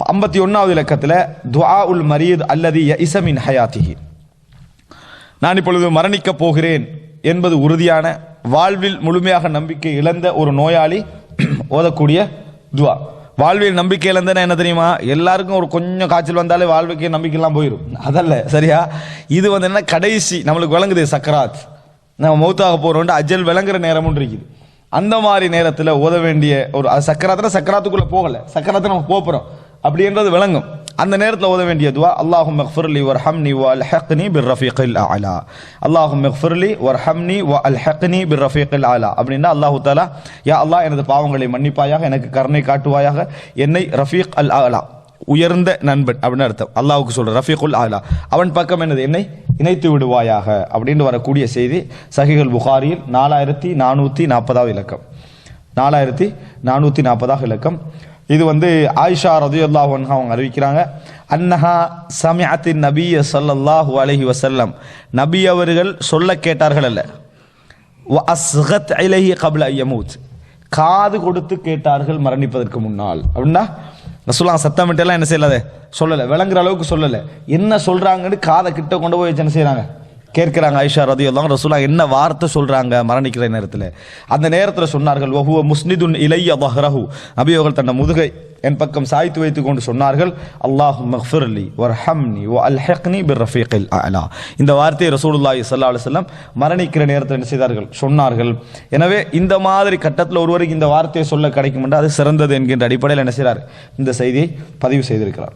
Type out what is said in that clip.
ஐம்பத்தி ஒன்னாவது இலக்கத்தில் துவா உல் மரியத் அல்லது இசமின் ஹயாத்திகி நான் இப்பொழுது மரணிக்கப் போகிறேன் என்பது உறுதியான வாழ்வில் முழுமையாக நம்பிக்கை இழந்த ஒரு நோயாளி ஓதக்கூடிய துவா வாழ்வில் நம்பிக்கை இழந்தனா என்ன தெரியுமா? எல்லாருக்கும் ஒரு கொஞ்சம் காய்ச்சல் வந்தாலே வாழ்வுக்கு நம்பிக்கைலாம் போயிடும் அதல்ல சரியா? இது வந்து என்ன? கடைசி நம்மளுக்கு விளங்குது சக்கராத். நம்ம மௌத்தாக போகிறோம் அஜல் விளங்குற நேரமும் இருக்குது. அந்த மாதிரி நேரத்தில் ஓத வேண்டிய ஒரு சக்கராத்தில் சக்கராத்துக்குள்ளே போகலை. போகல சக்கராத்தை நம்ம போகிறோம் அப்படின்றது விளங்கும். அந்த நேரத்தில் ஓத வேண்டிய துவா அல்லாஹும் மக்ஃபிர்லி வர்ஹம்னி வ அல்ஹக்னி பிர் ரஃபீக்கில் அலா அல்லாஹும் மக்ஃபிர்லி வர்ஹம்னி வ அல்ஹக்னி பிர் ரஃபீக்கில் அலா அப்படின்னா அல்லாஹு தாலா யா அல்லாஹ் எனது பாவங்களை மன்னிப்பாயாக எனக்கு கருணை காட்டுவாயாக என்னை ரஃபீக் அல் அலா உயர்ந்த நண்பன் அப்படின்னு அர்த்தம். அல்லாவுக்கு சொல்ற ரஃபீக்குல் ஆலா அவன் பக்கம் என்னது? என்னை இணைத்து விடுவாயாக அப்படின்னு வரக்கூடிய செய்தி சஹிகள் புகாரியில் நாலாயிரத்தி நானூற்றி நாற்பதாவது இலக்கம். நாலாயிரத்தி நானூற்றி நாற்பதாக இலக்கம். இது வந்து ஆயிஷா ரதியுல்லாஹ் அவங்க அறிவிக்கிறாங்க. அன்னஹா சமிஅத்தின் நபிய ஸல்லல்லாஹு அலஹி வசல்லம் நபி அவர்கள் சொல்ல கேட்டார்கள் அல்ல. அஸ்ஹத் அலஹி இலைஹி கப்ல யமூத். காது கொடுத்து கேட்டார்கள் மரணிப்பதற்கு முன்னால். அப்படின்னா சொல்லலாம் சத்தமிட்டெல்லாம் என்ன செய்யலாத சொல்லலை. விளங்குற அளவுக்கு சொல்லலை. என்ன சொல்கிறாங்கன்னு காதை கிட்ட கொண்டு போய் வச்சு என்ன செய்கிறாங்க கேட்கிறாங்க ஐஷா ரதி ரசூலா என்ன வார்த்தை சொல்கிறாங்க மரணிக்கிற நேரத்தில்? அந்த நேரத்தில் சொன்னார்கள் ஒஹுவ முஸ்னிதுன் இலைய பஹ்ரஹு. நபி அவர்கள் தன்னை முதுகை என் பக்கம் சாய்த்து வைத்து கொண்டு சொன்னார்கள் அல்லாஹ் மக்ஃபிர்லி வர்ஹம்னி வ அல்ஹக்னி பிர் ரஃபீக்கில் அலா இந்த வார்த்தையை ரசூலுல்லாஹி சல்லா அலைஹி வஸல்லம் மரணிக்கிற நேரத்தில் என்ன செய்தார்கள்? சொன்னார்கள். எனவே இந்த மாதிரி கட்டத்தில் ஒருவருக்கு இந்த வார்த்தையை சொல்ல கிடைக்கும் என்றால் அது சிறந்தது என்கின்ற அடிப்படையில் என்ன செய்கிறார்? இந்த செய்தியை பதிவு செய்திருக்கிறார்.